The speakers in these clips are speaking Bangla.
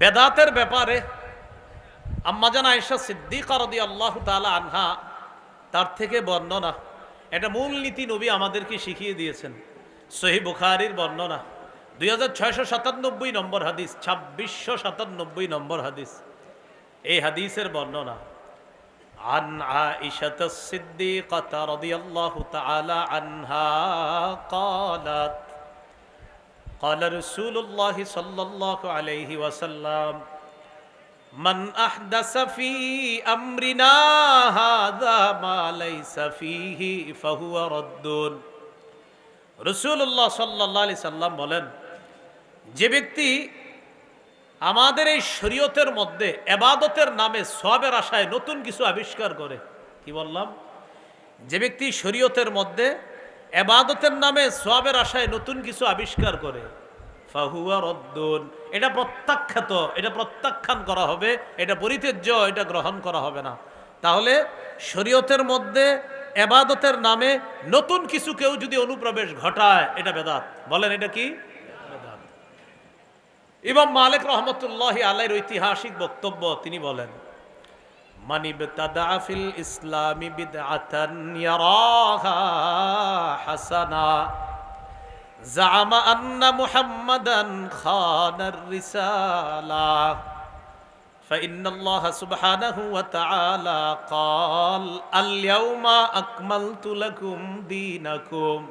বেদাতের ব্যাপারে আম্মাজান আয়েশা সিদ্দিকা রদি আল্লাহ তালা আনহা তার থেকে বর্ণনা এটা মূল নীতি নবী আমাদেরকে শিখিয়ে দিয়েছেন সহি বুখারির বর্ণনা দুই হাজার ছয়শো সাতানব্বই নম্বর হাদিস ছাব্বিশশো সাতানব্বই নম্বর হাদিস এই হাদিসের বর্ণনা عن عائشة الصديقة رضي الله تعالى عنها قالت قال رسول الله صلى الله عليه وسلم من أحدث في أمرنا هذا ما ليس فيه فهو رد রসুল্লাহ সাল্লাহ আলি সাল্লাম বলেন যে ব্যক্তি আমাদের এই শরীয়তের মধ্যে এবাদতের নামে সবের আশায় নতুন কিছু আবিষ্কার করে কি বললাম যে ব্যক্তি শরীয়তের মধ্যে এবাদতের নামে সবের আশায় নতুন কিছু আবিষ্কার করে। এটা প্রত্যাখ্যাত, এটা প্রত্যাখ্যান করা হবে, এটা পরিত্যাজ্য, এটা গ্রহণ করা হবে না। তাহলে শরীয়তের মধ্যে এবাদতের নামে নতুন কিছু কেউ যদি অনুপ্রবেশ ঘটায়, এটা বেদাত। বলেন এটা কি? ইমাম মালিক রহমতুল্লাহ আলাইর ঐতিহাসিক বক্তব্য তিনি বলেন من ابتدع في الإسلام بدعة يراها حسنا. زعم أن محمدا خان الرسالة. فإن الله سبحانه وتعالى قال اليوم أكملت لكم دينكم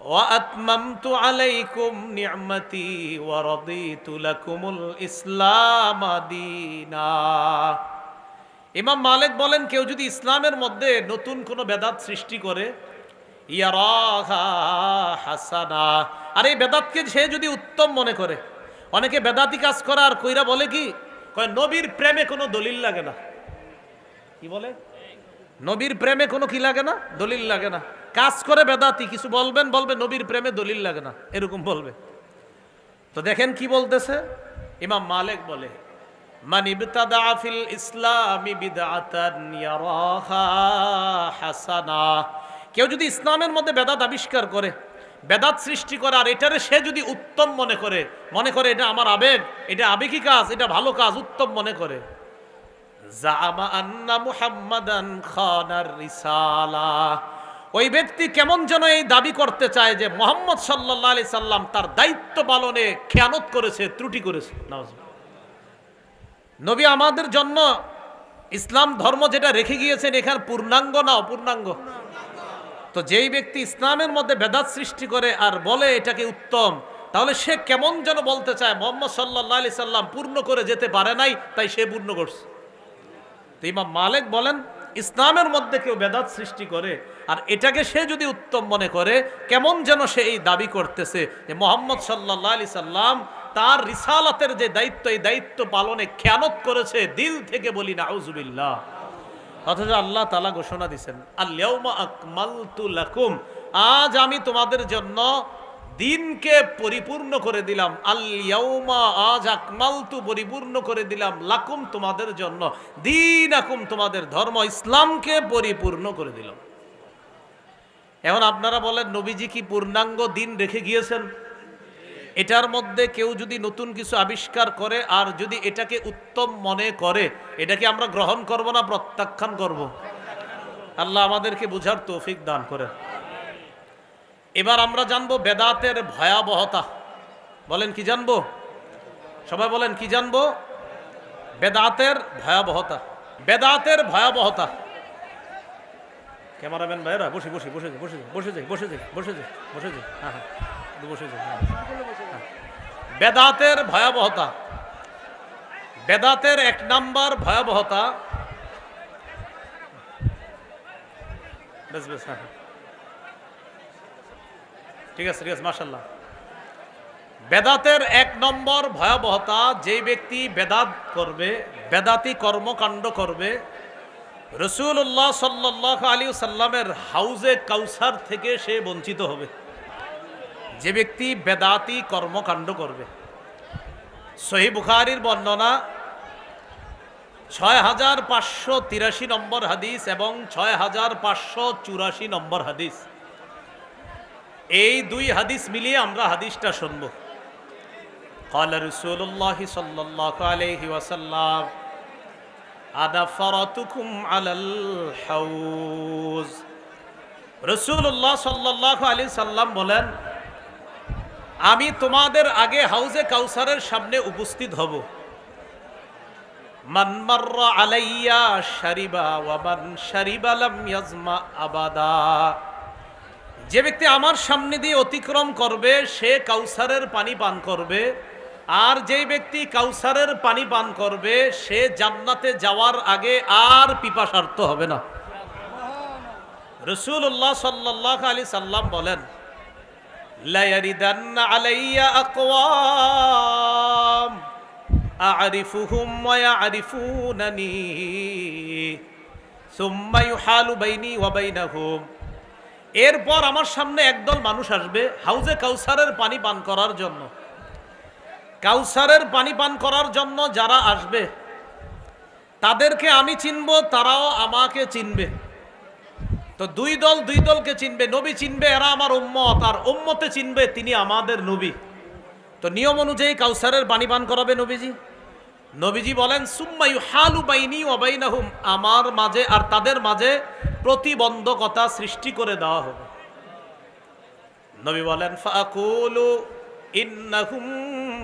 وأتممت عليكم نعمتي ورضيت لكم الإسلام ديناً. ইমাম মালিক বলেন, কেউ যদি ইসলামের মধ্যে নতুন কোনো বেদাত সৃষ্টি করে হাসানা। আর এই বেদাতকে সে যদি উত্তম মনে করে, অনেকে বেদাতি কাজ করা, আর কইরা বলে কি, কয়, নবীর প্রেমে কোনো দলিল লাগে না। কি বলে? নবীর প্রেমে কোনো কি লাগে না? দলিল লাগে না। কাজ করে বেদাতি, কিছু বলবেন, বলবে, নবীর প্রেমে দলিল লাগে না। এরকম বলবে। তো দেখেন কি বলতেছে? ইমাম মালেক বলে মান ইবতাদা ফিল ইসলামি বিদআতান ইয়ারাহা হাসানা। কেউ যদি ইসলামের মধ্যে বেদাত আবিষ্কার করে, বেদাত সৃষ্টি করে, আর এটারে সে যদি উত্তম মনে করে মনে করে এটা আমার আবেগ, এটা আবেগী কাজ, এটা ভালো কাজ, উত্তম মনে করে। জামা আন্না মুহাম্মাদান খানার রিসালা। ওই ব্যক্তি কেমন যেন এই দাবি করতে চায় যে, মোহাম্মদ সাল্লাহ আলি সাল্লাম তার দায়িত্ব পালনে খেয়ানত করেছে, ত্রুটি করেছে। নাউজুবিল্লাহ। নবী আমাদের জন্য ইসলাম ধর্ম যেটা রেখে গিয়েছেন এখানে পূর্ণাঙ্গ না অপূর্ণাঙ্গ? তো যেই ব্যক্তি ইসলামের মধ্যে বেদাত সৃষ্টি করে আর বলে এটাকে উত্তম, তাহলে সে কেমন যেন বলতে চায়, মোহাম্মদ সাল্লাহ আলি সাল্লাম পূর্ণ করে যেতে পারে নাই, তাই সে পূর্ণ করছে। তো ইমাম মালিক বলেন, ইসলামের মধ্যে কেউ বেদাত সৃষ্টি করে আর এটাকে সে যদি উত্তম মনে করে, কেমন যেন সে এই দাবি করতেছে যে মোহাম্মদ সাল্লাহ আলি সাল্লাম তার রিসালাতের যে দায়িত্ব, এই দায়িত্ব পালনে খেয়ানত করেছে, দিল থেকে বলি নাউজুবিল্লাহ। অথচ আল্লাহ তালা ঘোষণা দিচ্ছেন আল্লাউমা লাকুম। আজ আমি তোমাদের জন্য দিনকে পরিপূর্ণ করে দিলাম। আল্লাউমা আজ আকমালতু পরিপূর্ণ করে দিলাম লাকুম তোমাদের জন্য। দিন আকুম তোমাদের ধর্ম, ইসলামকে পরিপূর্ণ করে দিলাম। এখন আপনারা বলেন, নবীজি কি পূর্ণাঙ্গ দিন রেখে গিয়েছেন? এটার মধ্যে কেউ যদি নতুন কিছু আবিষ্কার করে আর যদি এটাকে উত্তম মনে করে এটাকে আমরা গ্রহণ করব না প্রত্যাখ্যান করব আল্লাহ আমাদেরকে বুঝার তৌফিক দান করে এবার আমরা জানব বেদাতের ভয়াবহতা বলেন কি জানব সবাই বলেন কি জানব বেদাতের ভয়াবহতা বেদাতের ভয়াবহতা ক্যামেরাম্যান ভাইরা বসে বসে বসে বসে বসে যাই বসে যাই বসে যাই বসে যাই হ্যাঁ হ্যাঁ বসে যাই হ্যাঁ। বেদাতের ভয়াবহতা। বেদাতের এক নাম্বার ভয়াবহতা। ঠিক আছে ঠিক আছে মার্শাল্লাহ বেদাতের এক নম্বর ভয়াবহতা, যেই ব্যক্তি বেদাত করবে, বেদাতি কর্মকাণ্ড করবে রসুল্লাহ সাল্লাহ আলী সাল্লামের হাউজে কাউসার থেকে সে বঞ্চিত হবে। যে ব্যক্তি বেদাতি কর্মকাণ্ড করবে সহি বুখারির বর্ণনা ছয় হাজার পাঁচশো তিরাশি নম্বর হাদিস এবং ছয় হাজার পাঁচশো চুরাশি নম্বর হাদিস এই দুই হাদিস মিলিয়ে আমরা হাদিসটা শুনব قال رسول الله صلى الله عليه وسلم أنا فرطكم على الحوز রসুল্লাহ সাল্লাহ আলী সাল্লাম বলেন আমি তোমাদের আগে হাউজে কাউসারের সামনে উপস্থিত হব। আলাইয়া আবাদা। যে ব্যক্তি আমার সামনে দিয়ে অতিক্রম করবে, সে কাউসারের পানি পান করবে। আর যেই ব্যক্তি কাউসারের পানি পান করবে, সে জান্নাতে যাওয়ার আগে আর পিপাসার্থ হবে না। রসুল্লাহ সাল্লাহ আলী সাল্লাম বলেন এরপর আমার সামনে একদল মানুষ আসবে হাউজে কাউসারের পানি পান করার জন্য। কাউসারের পানি পান করার জন্য যারা আসবে, তাদেরকে আমি চিনব, তারাও আমাকে চিনবে। তো দুই দল দুই দলকে চিনবে, নবী চিনবে, এরা আমার উম্মত, আর উম্মতে চিনবে তিনি আমাদের নবী। তো নিয়ম অনুযায়ী কাউসারের পানি পান করাবে নবীজি। নবীজি বলেন সুম্মায়ু হালু বাইনি ওবাইনাহুম আমার মাঝে আর তাদের মাঝে প্রতিবন্ধকতা সৃষ্টি করে দেওয়া হবে। নবী বলেন, ফাকুলু ইন্নাহুম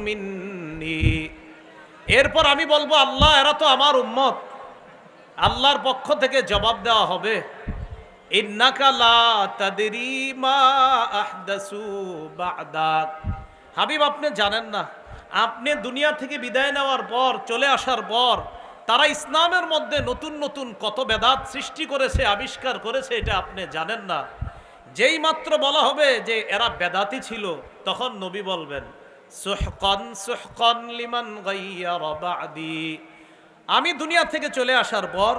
মিন্নি এরপর আমি বলব, আল্লাহ, এরা তো আমার উম্মত। আল্লাহর পক্ষ থেকে জবাব দেওয়া হবে। হাবিব, আপনি জানেন না, আপনি দুনিয়া থেকে বিদায় নেওয়ার পর, চলে আসার পর, তারা ইসলামের মধ্যে নতুন নতুন কত বেদাত সৃষ্টি করেছে, আবিষ্কার করেছে, এটা আপনি জানেন না। যেই মাত্র বলা হবে যে এরা বেদাতি ছিল, তখন নবী বলবেন লিমান আমি দুনিয়া থেকে চলে আসার পর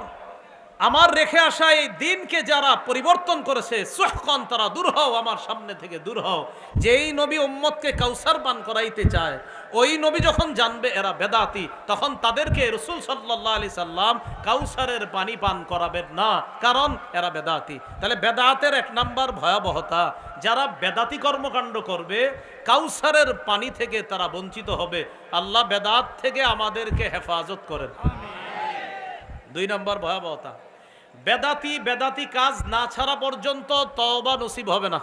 আমার রেখে আসা এই দিনকে যারা পরিবর্তন করেছে, সুহকন তারা দূর হও, আমার সামনে থেকে দূর হও। যেই নবী উম্মতকে কাউসার পান করাইতে চায়, ওই নবী যখন জানবে এরা বেদাতি, তখন তাদেরকে রসুল সাল্লাহ আলি সাল্লাম কাউসারের পানি পান করাবেন না, কারণ এরা বেদাতি। তাহলে বেদাতের এক নাম্বার ভয়াবহতা, যারা বেদাতি কর্মকাণ্ড করবে, কাউসারের পানি থেকে তারা বঞ্চিত হবে। আল্লাহ বেদাত থেকে আমাদেরকে হেফাজত করেন। দুই নম্বর ভয়াবহতা বেদাতি বেদাতি কাজ না ছাড়া পর্যন্ত তওবা নসিব হবে না।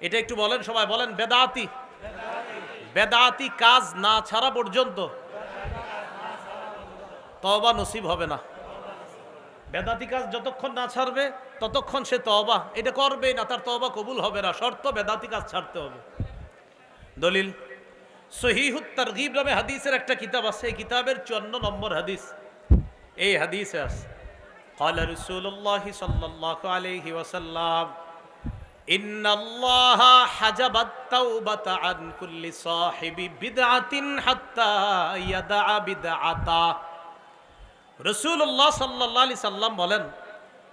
এটা একটু বলেন সবাই, বলেন বেদাতি। বেদাতি কাজ না ছাড়া পর্যন্ত তওবা নসিব হবে না। বেদাতি কাজ যতক্ষণ না ছাড়বে, ততক্ষণ সে তওবা, এটা করবে না, তার তওবা কবুল হবে না। শর্ত বেদাতি কাজ ছাড়তে হবে। দলিল সহিহুত তারগিব নামে হাদিসের একটা কিতাব আছে, এই কিতাবের চুয়ান্ন নম্বর হাদিস। এই হাদিসে আছে। قال رسول الله صلى الله عليه وسلم إن الله حجب التوبة عن كل صاحب بدعة حتى يدع بدعته রসুল্লাহ সাল্লাহ আলি সাল্লাম বলেন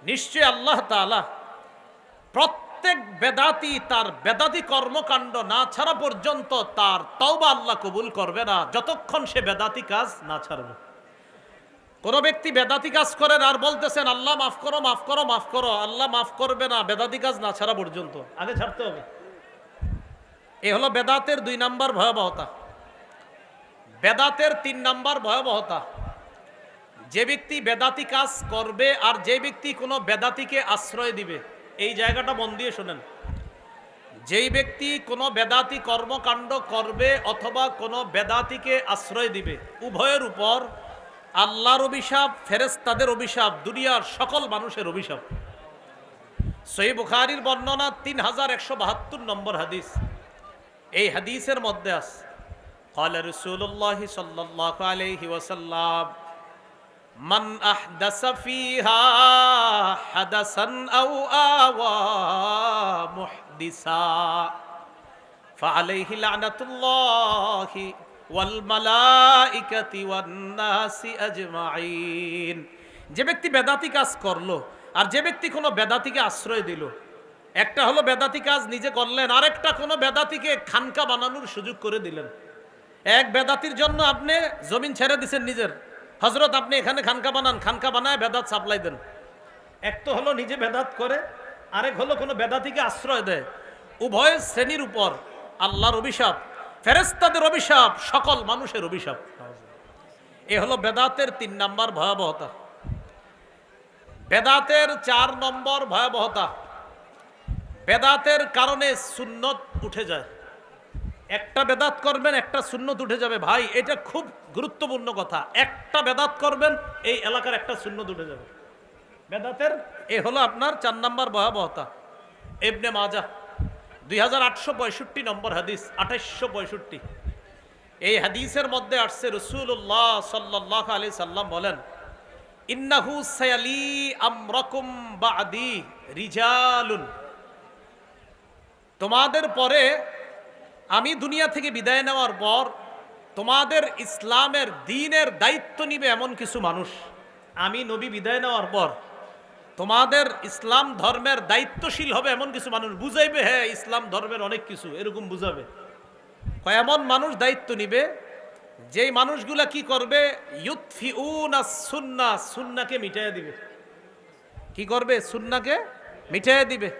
নিশ্চয় আল্লাহ তাআলা প্রত্যেক বেদাতি তার বেদাতি কর্মকাণ্ড না ছাড়া পর্যন্ত তার তওবা আল্লাহ কবুল করবে না যতক্ষণ সে বেদাতি কাজ না ছাড়বে কোন ব্যক্তি বেদাতি কাজ করেন আর বলতেছেন আল্লাহ মাফ করো মাফ করো মাফ করো আল্লাহ মাফ করবে না বেদাতি কাজ না ছাড়া পর্যন্ত। আগে ছাড়তে হবে। এ হলো বেদাতের দুই নাম্বার ভয়াবহতা। বেদাতের তিন নাম্বার ভয়াবহতা। যে ব্যক্তি বেদাতি কাজ করবে আর যে ব্যক্তি কোনো বেদাতিকে আশ্রয় দিবে এই জায়গাটা মন দিয়ে শোনেন। যেই ব্যক্তি কোনো বেদাতি কর্মকাণ্ড করবে অথবা কোনো বেদাতিকে আশ্রয় দিবে উভয়ের উপর আল্লাহর অভিশাপ ফেরেস্তাদের অভিশাপ দুনিয়ার সকল মানুষের অভিশাপ সই বুখারির বর্ণনা তিন হাজার একশো বাহাত্তর নম্বর হাদিস এই হাদিসের মধ্যে আছে قال رسول الله صلى الله عليه وسلم من أحدث فيها حدثا أو آوى محدثا فعليه لعنة الله والملائكة والناس أجمعين যে ব্যক্তি বেদাতি কাজ করল, আর যে ব্যক্তি কোনো বেদাতিকে আশ্রয় দিল, একটা হলো বেদাতি কাজ নিজে করলেন, আরেকটা কোনো বেদাতিকে খানকা বানানোর সুযোগ করে দিলেন। এক বেদাতির জন্য আপনি জমিন ছেড়ে দিছেন নিজের। হজরত আপনি এখানে খানকা বানান, খানকা বানায় বেদাত সাপ্লাই দেন। এক তো হলো নিজে বেদাত করে, আরেক হলো কোনো বেদাতিকে আশ্রয় দেয়। উভয় শ্রেণির উপর আল্লাহর অভিশাপ। ফেরেস্তাদের অভিশাপ, সকল মানুষের অভিশাপ। এ হলো বেদাতের তিন নম্বর ভয়াবহতা। বেদাতের চার নম্বর ভয়াবহতা। বেদাতের কারণে সুন্নত উঠে যায়। একটা বেদাত করবেন, একটা সুন্নত উঠে যাবে। ভাই, এটা খুব গুরুত্বপূর্ণ কথা। একটা বেদাত করবেন, এই এলাকার একটা সুন্নত উঠে যাবে। বেদাতের, এ হলো আপনার চার নম্বর ভয়াবহতা। এবনে মাজা। দুই হাজার আটশো পঁয়ষট্টি নম্বর হাদিস পঁয়ষট্টি। এই হাদিসের মধ্যে আসছে রসুল্লাহ সাল্লাহ আলি সাল্লাম বলেন, ইন্নাহু সায়ালি আমরকুম বাদি রিজালুন। তোমাদের পরে আমি দুনিয়া থেকে বিদায় নেওয়ার পর তোমাদের ইসলামের দিনের দায়িত্ব নিবে এমন কিছু মানুষ। আমি নবী বিদায় নেওয়ার পর তোমাদের ইসলাম ধর্মের দায়িত্বশীল হবে এমন কিছু মানুষ বুঝাইবে হ্যাঁ ইসলাম ধর্মের অনেক কিছু, এরকম বুঝাবে। এমন মানুষ দায়িত্ব নিবে, যেই মানুষগুলা কি করবে? ইউৎফিউন সুন্না, সুন্নাকে মিটাইয়া দিবে। কি করবে? সুন্নাকে মিটাইয়া দিবে।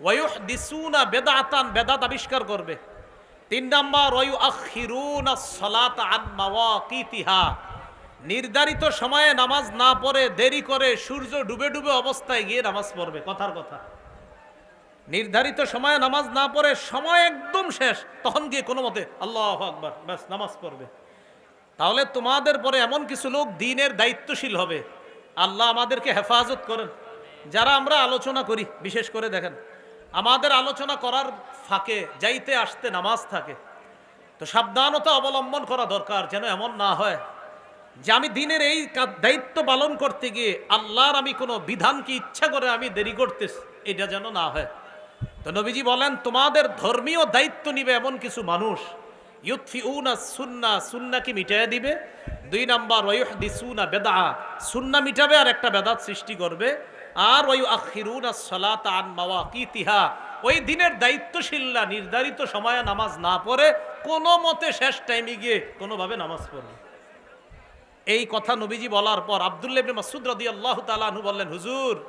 ওয়ুহ দিসুনা বেদাতান, বেদাত আবিষ্কার করবে। তিন নাম্বার ওয়ু আখিরুন সলাত আন মাওয়াকিতিহা। নির্ধারিত সময়ে নামাজ না পড়ে দেরি করে সূর্য ডুবে ডুবে অবস্থায় গিয়ে নামাজ পড়বে, কথার কথা। নির্ধারিত সময়ে নামাজ না পড়ে সময় একদম শেষ, তখন গিয়ে কোনো মতে আল্লাহ আকবার, ব্যাস, নামাজ পড়বে। তাহলে তোমাদের পরে এমন কিছু লোক দিনের দায়িত্বশীল হবে। আল্লাহ আমাদেরকে হেফাজত করেন। যারা আমরা আলোচনা করি, বিশেষ করে দেখেন, আমাদের আলোচনা করার ফাঁকে যাইতে আসতে নামাজ থাকে। তো সাবধানতা অবলম্বন করা দরকার, যেন এমন না হয়। যে আমি দিনের এই দায়িত্ব পালন করতে গিয়ে আল্লাহর আমি কোনো বিধানকে ইচ্ছা করে আমি দেরি করতেছি, এটা যেন না হয়। তো নবীজি বলেন, তোমাদের ধর্মীয় দায়িত্ব নিবে এমন কিছু মানুষ। ইউৎফিউনা সুন্না সুন্নাকে মিটাইয়া দিবে? দুই নাম্বার, ওয়ুহদিসুনা বেদা সুন্না মিটাবে আর একটা বেদাত সৃষ্টি করবে। আর ওয়ু আখিরুনা সলাত আন তিহা ওই দিনের দায়িত্বশীলরা নির্ধারিত সময়ে নামাজ না পড়ে কোনো মতে শেষ টাইমে গিয়ে কোনোভাবে নামাজ পড়বে এই কথা নবীজি বলার পর আব্দুল্লাহ ইবনে মাসুদ রাদিয়াল্লাহু তাআলা আনহু বললেন, হুজুর,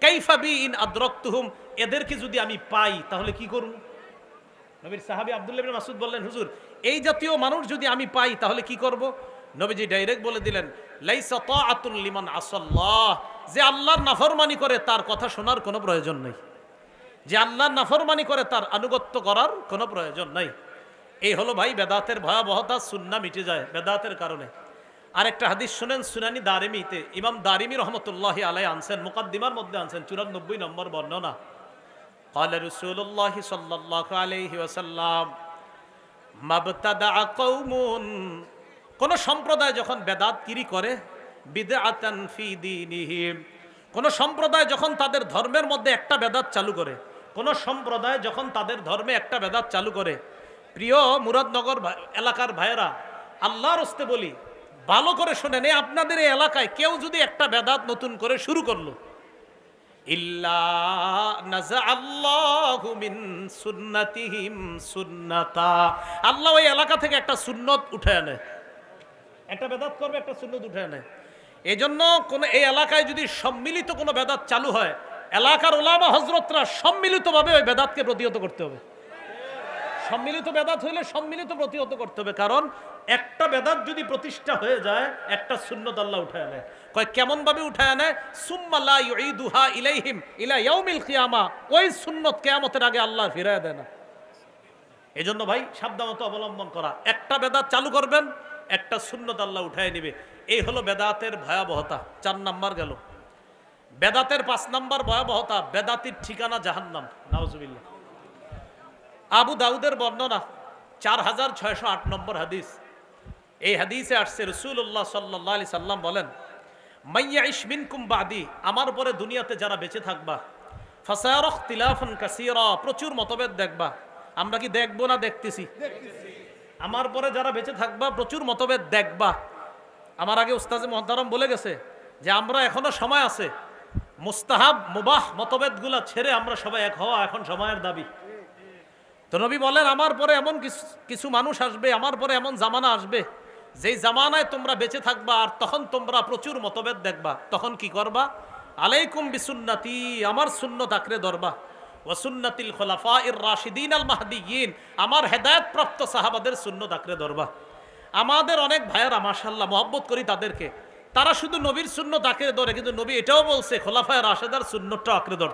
কাইফা বি ইন আদরাকতুহুম? এদেরকে যদি আমি পাই, তাহলে কি করব নবীর সাহাবী আব্দুল্লাহ ইবনে মাসুদ বললেন, হুজুর, এই জাতীয় মানুষ যদি আমি পাই, তাহলে কি করব? নবীজি ডাইরেক্ট বলে দিলেন, লাইসা লিমান আসাল্লাহ, যে আল্লাহর নাফরমানি করে তার কথা শোনার কোনো প্রয়োজন নেই। যে আল্লাহর নাফরমানি করে তার আনুগত্য করার কোনো প্রয়োজন নাই। এই হলো ভাই, বেদাতের ভয়াবহতা, সুন্না মিটে যায়, বেদাতের কারণে। আরেকটা হাদিস শুনেন সুনানি দারিমিতে ইমাম দারিমি রহমতুল্লাহ আলাই আনছেন মুকাদ্দিমার মধ্যে আনছেন চুরানব্বই নম্বর বর্ণনা قال رسول الله صلى الله عليه وسلم মাবতাদা কৌমুন কোন সম্প্রদায় যখন বেদাত কিরি করে বিদআতান ফি দীনিহিম কোন সম্প্রদায় যখন তাদের ধর্মের মধ্যে একটা বেদাত চালু করে কোন সম্প্রদায় যখন তাদের ধর্মে একটা বেদাত চালু করে প্রিয় মুরাদনগর ভা- এলাকার ভাইয়েরা আল্লাহর হস্তে বলি ভালো করে শোনেন এই আপনাদের এই এলাকায় কেউ যদি একটা বেদাত নতুন করে শুরু করল। আল্লাহ ওই এলাকা থেকে একটা সুন্নত উঠে আনে একটা বেদাত করবে, একটা সুন্নত উঠে আনে এই জন্য কোন, এই এলাকায় যদি সম্মিলিত কোনো বেদাত চালু হয়, এলাকার ওলামা হজরতরা সম্মিলিতভাবে ওই বেদাতকে প্রতিহত করতে হবে। সম্মিলিত বেদাত হইলে সম্মিলিত প্রতিহত করতে হবে। কারণ একটা বেদাত যদি প্রতিষ্ঠা হয়ে যায়, একটা সুন্নত আল্লাহ উঠায় নেয়। কয় কেমন ভাবে উঠায় নেয়? সুম্মাল্লাহ ইউঈদুহা ইলাইহিম ইলা কিয়ামা। ওই সুন্নত কিয়ামতের আগে আল্লাহ ফিরায় দেয় না। এই জন্য ভাই, সাবধানতা অবলম্বন করা। একটা বেদাত চালু করবেন, একটা সুন্নত আল্লাহ উঠায় নেবে। এই হলো বেদাতের ভয়াবহতা। চার নাম্বার গেল। বেদাতের পাঁচ নাম্বার ভয়াবহতা, বেদাতির ঠিকানা জাহান্নাম। নাউজুবিল্লাহ। আবু দাউদের বর্ণনা, চার হাজার ছয়শো আট নম্বর হাদিস। এই হাদিসে আসছে রসুল্লাহ সাল্লাহ আলি সাল্লাম বলেন, মাইয়া ইসমিন কুম্বাদি আমার পরে দুনিয়াতে যারা বেঁচে থাকবা, ফাসারখ তিলাফন কাসিরা, প্রচুর মতভেদ দেখবা। আমরা কি দেখব না দেখতেছি? আমার পরে যারা বেঁচে থাকবা, প্রচুর মতভেদ দেখবা। আমার আগে উস্তাজে মহতারম বলে গেছে যে, আমরা এখনও সময় আছে। মুস্তাহাব, মুবাহ মতভেদগুলা ছেড়ে আমরা সবাই এক হওয়া এখন সময়ের দাবি। তো নবী বলেন, আমার পরে এমন কিছু- মানুষ আসবে, আমার পরে এমন জামানা আসবে। যেই জামানায় তোমরা বেঁচে থাকবা আর তখন তোমরা প্রচুর মতভেদ দেখবা। তখন কি করবা? আলাইকুম বিসুন্নাতি, আমার সুন্নত আঁকড়ে ধরবা। ওয়াসুন্নাতিল খোলাফা ইর রাশিদিন আল মাহদিয়িন, আমার হেদায়েত প্রাপ্ত সাহাবাদের সুন্নত আঁকড়ে ধরবা। আমাদের অনেক ভাইয়েরা মাশাল্লাহ মহব্বত করি তাদেরকে। তারা শুধু নবীর শূন্য আঁকড়ে ধরে, কিন্তু নবী এটাও বলছে, খোলাফায় রাশেদার শূন্যটা আঁকড়ে ধর